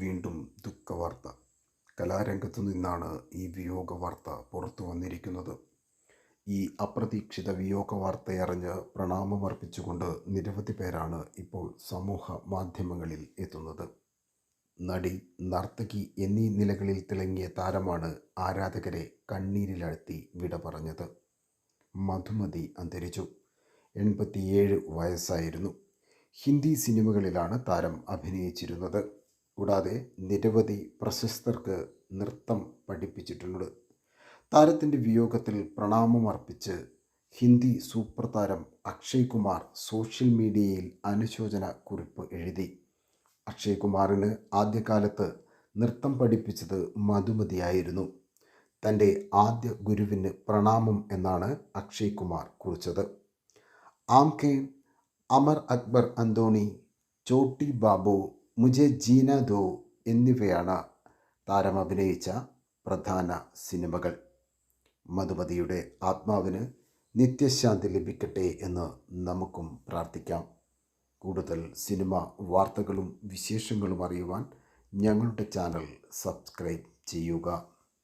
വീണ്ടും ദുഃഖവാർത്ത. കലാരംഗത്തു നിന്നാണ് ഈ വിയോഗ വാർത്ത പുറത്തു വന്നിരിക്കുന്നത്. ഈ അപ്രതീക്ഷിത വിയോഗ വാർത്തയറിഞ്ഞ് പ്രണാമമർപ്പിച്ചുകൊണ്ട് നിരവധി പേരാണ് ഇപ്പോൾ സമൂഹ മാധ്യമങ്ങളിൽ എത്തുന്നത്. നടി നർത്തകി എന്നീ നിലകളിൽ തിളങ്ങിയ താരമാണ് ആരാധകരെ കണ്ണീരിലാഴ്ത്തി വിട പറഞ്ഞത്. മധുമതി അന്തരിച്ചു. എൺപത്തിയേഴ് വയസ്സായിരുന്നു. ഹിന്ദി സിനിമകളിലാണ് താരം അഭിനയിച്ചിരുന്നത്. കൂടാതെ നിരവധി പ്രശസ്തർക്ക് നൃത്തം പഠിപ്പിച്ചിട്ടുണ്ട്. താരത്തിന്റെ വിയോഗത്തിൽ പ്രണാമമർപ്പിച്ച് ഹിന്ദി സൂപ്പർ താരം അക്ഷയ് കുമാർ സോഷ്യൽ മീഡിയയിൽ അനുശോചന കുറിപ്പ് എഴുതി. അക്ഷയ് കുമാറിന് ആദ്യകാലത്ത് നൃത്തം പഠിപ്പിച്ചത് മധുമതിയായിരുന്നു. തന്റെ ആദ്യ ഗുരുവിന് പ്രണാമം എന്നാണ് അക്ഷയ് കുമാർ കുറിച്ചത്. ആംകെ അമർ അക്ബർ അന്തോണി ചോട്ടി ബാബു മുജെ ജീന ദോ എന്നിവയാണ് താരം അഭിനയിച്ച പ്രധാന സിനിമകൾ. മധുമതിയുടെ ആത്മാവിന് നിത്യശാന്തി ലഭിക്കട്ടെ എന്ന് നമുക്കും പ്രാർത്ഥിക്കാം. കൂടുതൽ സിനിമ വാർത്തകളും വിശേഷങ്ങളും അറിയുവാൻ ഞങ്ങളുടെ ചാനൽ സബ്സ്ക്രൈബ് ചെയ്യുക.